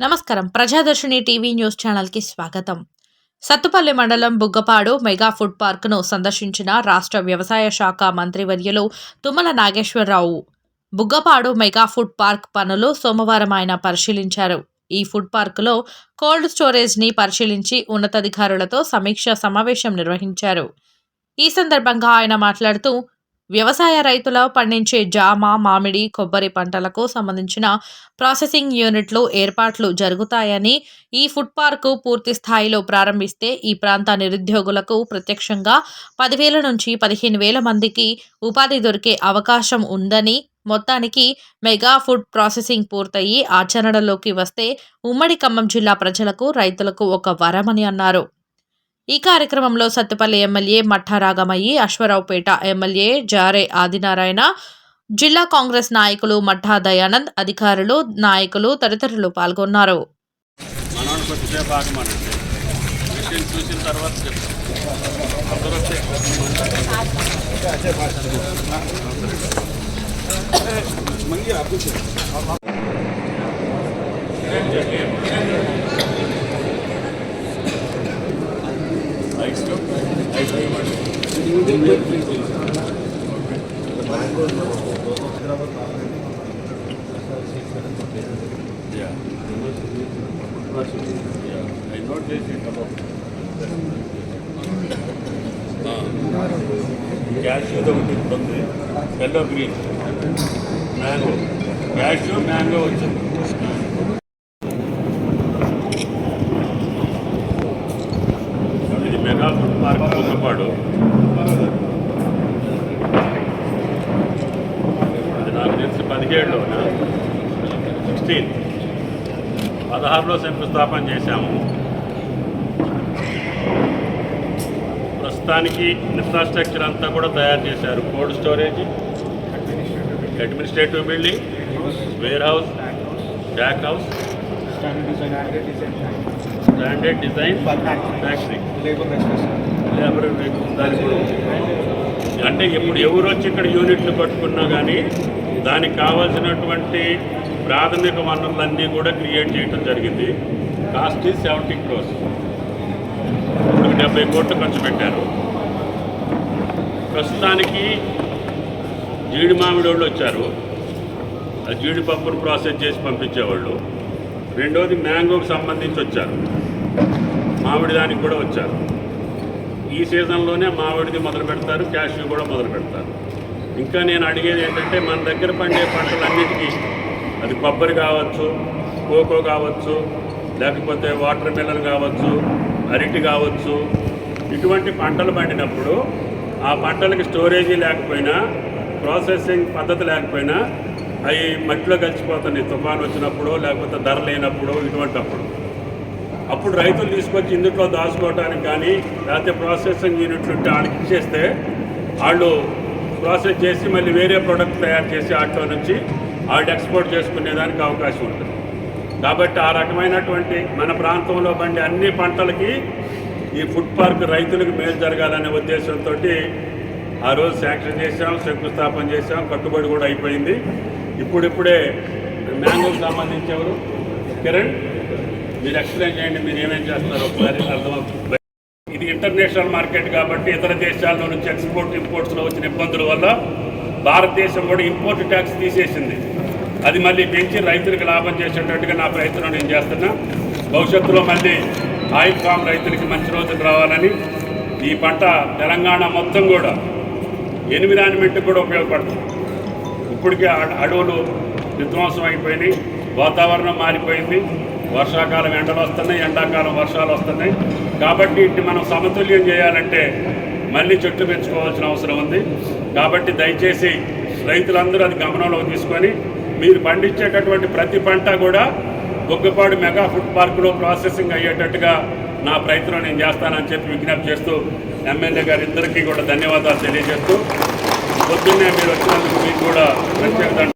నమస్కారం. ప్రజాదర్శిని TV news ఛానల్కి స్వాగతం. సత్తుపల్లి మండలం బుగ్గపాడు మెగా ఫుడ్ పార్క్ను సందర్శించిన రాష్ట్ర వ్యవసాయ శాఖ మంత్రివర్యులు Tummala Nageswara Rao Buggapadu mega food park పనులు సోమవారం ఆయన పరిశీలించారు. ఈ ఫుడ్ పార్కులో కోల్డ్ స్టోరేజ్ని పరిశీలించి ఉన్నతాధికారులతో సమీక్ష సమావేశం నిర్వహించారు. ఈ సందర్భంగా ఆయన మాట్లాడుతూ వ్యవసాయ రైతుల పండించే జామ మామిడి కొబ్బరి పంటలకు సంబంధించిన ప్రాసెసింగ్ యూనిట్లు ఏర్పాట్లు జరుగుతాయని ఈ ఫుడ్ పార్కు పూర్తి స్థాయిలో ప్రారంభిస్తే ఈ ప్రాంత నిరుద్యోగులకు ప్రత్యక్షంగా పదివేల నుంచి పదిహేను వేల మందికి ఉపాధి దొరికే అవకాశం ఉందని మొత్తానికి మెగా ఫుడ్ ప్రాసెసింగ్ పూర్తయి ఆచరణలోకి వస్తే ఉమ్మడి ఖమ్మం జిల్లా ప్రజలకు రైతులకు ఒక వరమని అన్నారు. ఈ కార్యక్రమంలో సత్తుపల్లి ఎమ్మెల్యే మఠారాగమయ్యి అశ్వరావుపేట ఎమ్మెల్యే జారే ఆదినారాయణ జిల్లా కాంగ్రెస్ నాయకులు మఠా దయానంద్ అధికారులు నాయకులు తదితరులు పాల్గొన్నారు. మనోడు Yeah. Yeah, I note this in about. Cashew ఒకటి ఇప్పుడు ఉంది yellow green mango cashew mango వచ్చింది ఇది మెగా ఫుడ్ పార్క్ ఉన్నపాడు అది నాకు తెలిసి పదిహేడులోనా సిక్స్టీన్. పదహారులో శంకుస్థాపన చేశాము. ప్రస్తుతానికి ఇన్ఫ్రాస్ట్రక్చర్ అంతా కూడా తయారు చేశారు. Cold storage administrative building warehouse back house standard design factory. Labour దానికి కూడా అంటే ఇప్పుడు ఎవరు వచ్చి ఇక్కడ యూనిట్లు పట్టుకున్నా కానీ దానికి కావాల్సినటువంటి ప్రాథమిక వనరులన్నీ కూడా క్రియేట్ చేయడం జరిగింది. Cost is seventy crores. ఇప్పుడు డెబ్బై కోట్లు ఖర్చు పెట్టారు. ప్రస్తుతానికి జీడి మామిడి వాళ్ళు వచ్చారు. ఆ జీడిపప్పును ప్రాసెస్ చేసి పంపించేవాళ్ళు. రెండోది మ్యాంగోకి సంబంధించి వచ్చారు. మామిడి దానికి కూడా వచ్చారు. ఈ సీజన్లోనే మామిడిది మొదలు పెడతారు క్యాష్యూ కూడా మొదలు పెడతారు. ఇంకా నేను అడిగేది ఏంటంటే మన దగ్గర పండే పంటలన్నిటికీ అది కొబ్బరి కావచ్చు కోకో కావచ్చు లేకపోతే వాటర్ మిలన్ కావచ్చు అరటి కావచ్చు ఇటువంటి పంటలు పండినప్పుడు ఆ పంటలకి స్టోరేజీ లేకపోయినా ప్రాసెసింగ్ పద్ధతి లేకపోయినా అవి మట్టిలో కలిసిపోతుంది తుఫాన్ వచ్చినప్పుడు లేకపోతే ధర లేనప్పుడు ఇటువంటి అప్పుడు అప్పుడు రైతులు తీసుకొచ్చి ఇందులో దాచుకోవడానికి కానీ లేకపోతే ప్రాసెసింగ్ యూనిట్లు వాళ్ళకి ఇచ్చేస్తే వాళ్ళు ప్రాసెస్ చేసి మళ్ళీ వేరే ప్రోడక్ట్ తయారు చేసి వాటిలో నుంచి వాళ్ళు ఎక్స్పోర్ట్ చేసుకునేదానికి అవకాశం ఉంటుంది. కాబట్టి ఆ రకమైనటువంటి మన ప్రాంతంలో పండే అన్ని పంటలకి ఈ ఫుడ్ పార్క్ రైతులకు మేలు జరగాలనే ఉద్దేశంతో ఆ రోజు శాంక్షన్ చేశాం శంకుస్థాపన చేశాం కట్టుబడి కూడా అయిపోయింది. ఇప్పుడిప్పుడే మ్యాంగోకి సంబంధించి ఎవరు? కిరణ్? మీరు ఎక్స్ప్లెయిన్ చేయండి మీరు ఏమేం చేస్తారో ఒకసారి అర్థమవుతుంది ఇంటర్నేషనల్ మార్కెట్ కాబట్టి ఇతర దేశాల నుంచి ఎక్స్పోర్ట్ ఇంపోర్ట్స్లో వచ్చిన ఇబ్బందుల వల్ల భారతదేశం కూడా ఇంపోర్ట్ ట్యాక్స్ తీసేసింది. అది మళ్ళీ పెంచి రైతులకు లాభం చేసేటట్టుగా నా ప్రయత్నం నేను చేస్తున్నా. భవిష్యత్తులో మళ్ళీ ఆయిల్ ఫామ్ రైతులకి మంచి రోజులు రావాలని ఈ పంట తెలంగాణ మొత్తం కూడా ఎన్విరాన్మెంట్కి కూడా ఉపయోగపడుతుంది. ఇప్పటికే అడ- అడవులు విధ్వంసం అయిపోయినాయి వాతావరణం మారిపోయింది. వర్షాకాలం ఎండలు వస్తున్నాయి ఎండాకాలం వర్షాలు వస్తున్నాయి. కాబట్టి వీటిని మనం సమతుల్యం చేయాలంటే మళ్ళీ చెట్లు పెంచుకోవాల్సిన అవసరం ఉంది. కాబట్టి దయచేసి రైతులందరూ అది గమనంలో తీసుకొని మీరు పండించేటటువంటి ప్రతి పంట కూడా బొగ్గపాడు మెగా ఫుడ్ పార్కులో ప్రాసెసింగ్ అయ్యేటట్టుగా నా ప్రయత్నం నేను చేస్తానని చెప్పి విజ్ఞప్తి చేస్తూ ఎమ్మెల్యే గారి ఇద్దరికీ కూడా ధన్యవాదాలు తెలియజేస్తూ పొద్దున్నే మీరు వచ్చినందుకు మీకు కూడా ప్రత్యేక